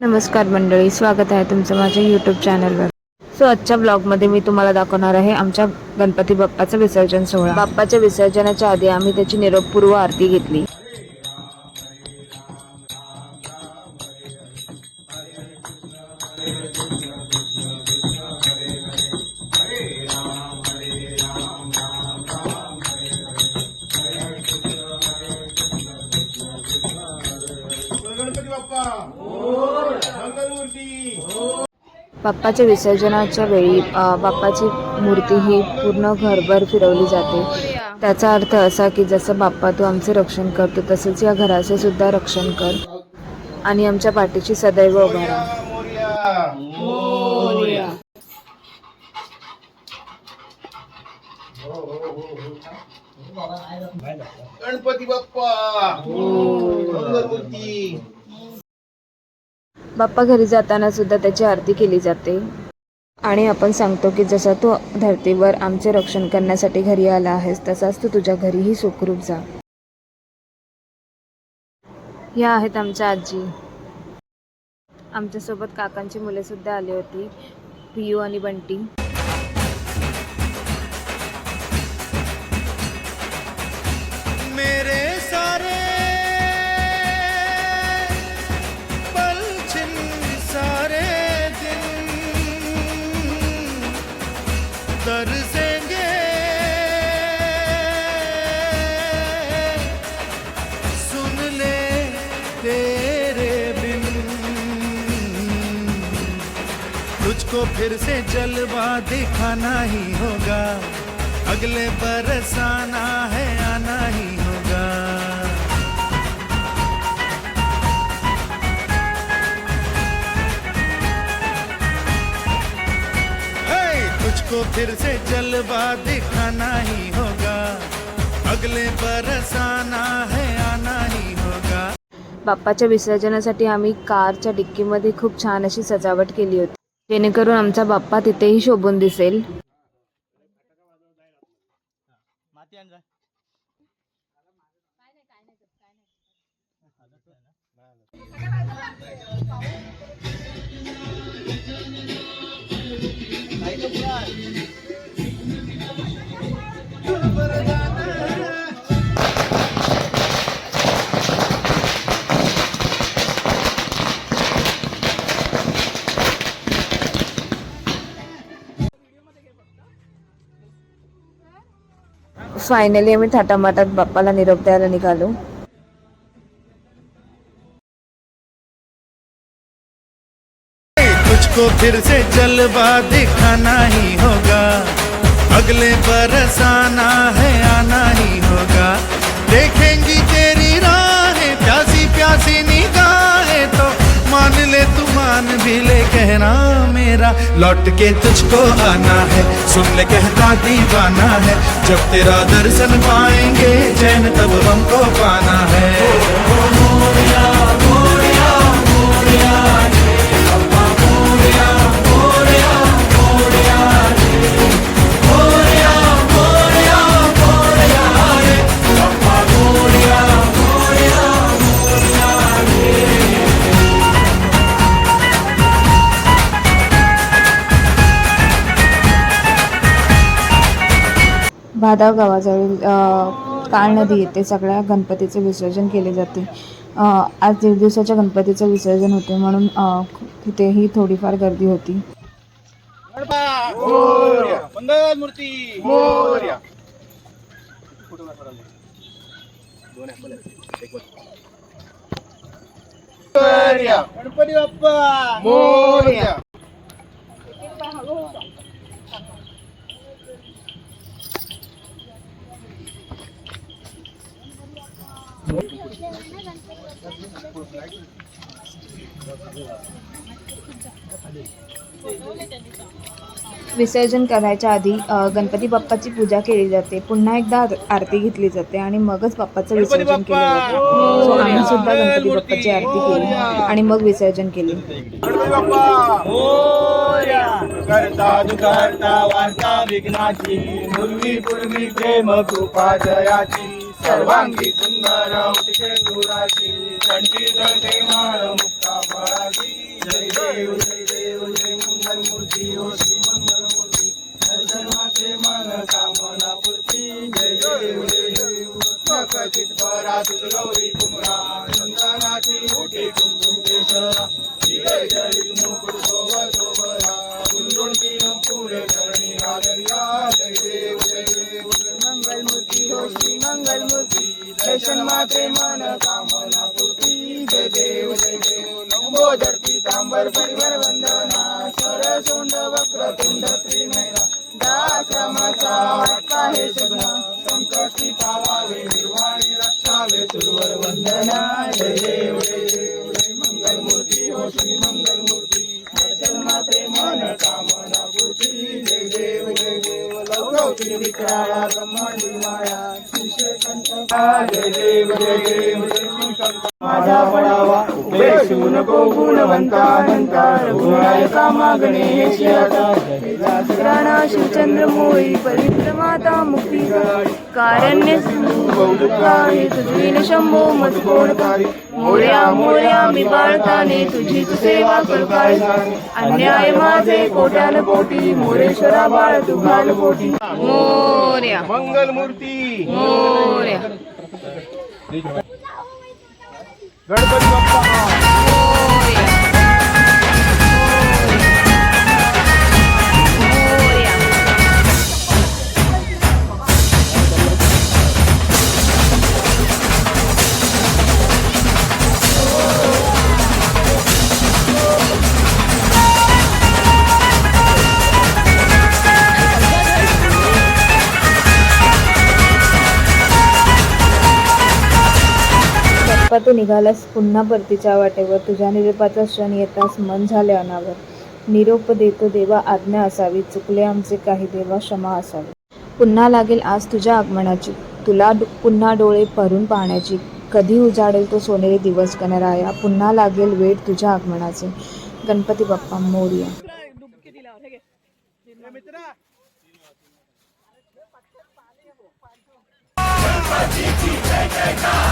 नमस्कार मंडळी स्वागत आहे तुमचं माझ्या यूट्यूब चॅनलवर सो आजच्या ब्लॉगमध्ये मी तुम्हाला दाखवणार आहे आमच्या गणपती बाप्पाचं विसर्जन सोहळा. बाप्पाच्या विसर्जनाच्या आधी आम्ही त्याची निरोपपूर्व आरती घेतली. बाप्पाच्या विसर्जनाच्या वेळी बाप्पाची मूर्ती ही पूर्ण घरभर फिरवली जाते. त्याचा अर्थ असा की जसं बाप्पा तू आमचे रक्षण करतो तसंच या घराचे सुद्धा रक्षण कर आणि आमच्या पाठीची सदैव उभा राहा. गणपती बाप्पा. बाप्पा घरी जाताना सुद्धा त्याची आरती केली जाते. आणि आपण सांगतो की जसा तू धरतीवर आमचे रक्षण करण्यासाठी घरी आला आहेस तसाच तू तुझ्या घरीही सुखरूप जा. या आहेत आमच्या आजी. आमच्यासोबत काकांची मुले सुद्धा आली होती पियू आणि बंटी. तुझको फिर से जलवा दिखाना ही होगा। अगले बरस आना है आना ही होगा। Hey! तुझको फिर से जलवा दिखाना ही होगा। अगले बरस आना है आना ही होगा। बाप्पाच्या विसर्जनासाठी आम्ही कारच्या डिक्कीमध्ये खूप छान अशी सजावट केली होती. जेणेकरून आमचा बाप्पा तिथेही शोभून दिसेल. फायनली आम्ही थाटामाटात बाप्पाला निरोप द्यायला निघालो तुझको फिर से जलवा दिखाना ही होगा। अगले बरस आना है, आना ही होगा। देखेंगी कहना मेरा, लौट के तुझको आना है। सुन ले कहता दीवाना है, जब तेरा दर्शन पाएँगे चैन तब हमको पाना है। भादाव गावाजवळील काळ नदी येथे सगळ्या गणपतीचे विसर्जन केले जाते. आज दीड दिवसाच्या गणपतीचं विसर्जन होते म्हणून तिथेही थोडीफार गर्दी होती. गणपती बाप्पा! विसर्जन करायच्या आधी गणपती बाप्पाची पूजा केली जाते. पुन्हा एकदा आर- आरती घेतली जाते आणि मगच बाप्पाचं विसर्जन केलं जाते. सो आम्ही सुद्धा गणपती बाप्पाची आरती केली आणि मग विसर्जन केले. करता वार्ता विघ्नाची पूर्वी पूर्वी प्रेम कृपा जयाची सर्वांगी सुंदर उत्के दुराची जळते माळ मुक्ता फळाची देव जय देव जय मंगल मूर्ती मंगल मूर्ती. दर्शनाचे मन कामना पूर्ती जय देव जय देव परा गौरी कुमरा चंदनाची मोठी कुंकुम केशरा. जय जळीत मुकुट मूर्ती दर्शन मन कामना पूर्ती जय देव जय देव. नमो धरती तांबर परिवर वंदना. सरसोंड वक्रतुंड त्रिनयना. दाश्रमाचा वाटका हे सगळा. संकष्टी पावावे निर्वाणी रक्षावे तुझवर वंदना. जय देव जय देव. जय मंगल मूर्ती हो श्री मंगल मूर्ती दर्शन मन कामना पूर्ती जय देव जय देव. लवकवती विकराळा ब्रह्मांडी माया. श्रीशेषंत जय देव जय देव जय शिवशंकर माझा पडावा उपदेशू नको गुणवंतानंता रघुनायका मागणे हे राणा शिवचंद्र मोळी पवित्र माता मुक्ती कारण्य हे तुझवीन शंभो मज कोणकारी मोर्या मोर्या मी बाळताने तुझीच सेवा करू काय? अन्याय माझे कोट्यान कोटी मोरेश्वरा बाळ तू घाल पोटी मोर्या. मंगल मूर्ती मोर्या. बाप्पा तू निघालास पुन्हा परतीच्या वाटेवर. तुझ्या निरोपाचा क्षण येतास मन झाले अनावर. निरोप देतो देवा आज्ञा असावी. चुकले आमचे काही देवा क्षमा असावी. पुन्हा लागेल आज तुझ्या आगमनाची. तुला पुन्हा डोळे भरून पाहण्याची. कधी उजाडेल तो सोनेरी दिवस गणराया? पुन्हा लागेल वेळ तुझ्या आगमनाचे. गणपती बाप्पा मोरया. जय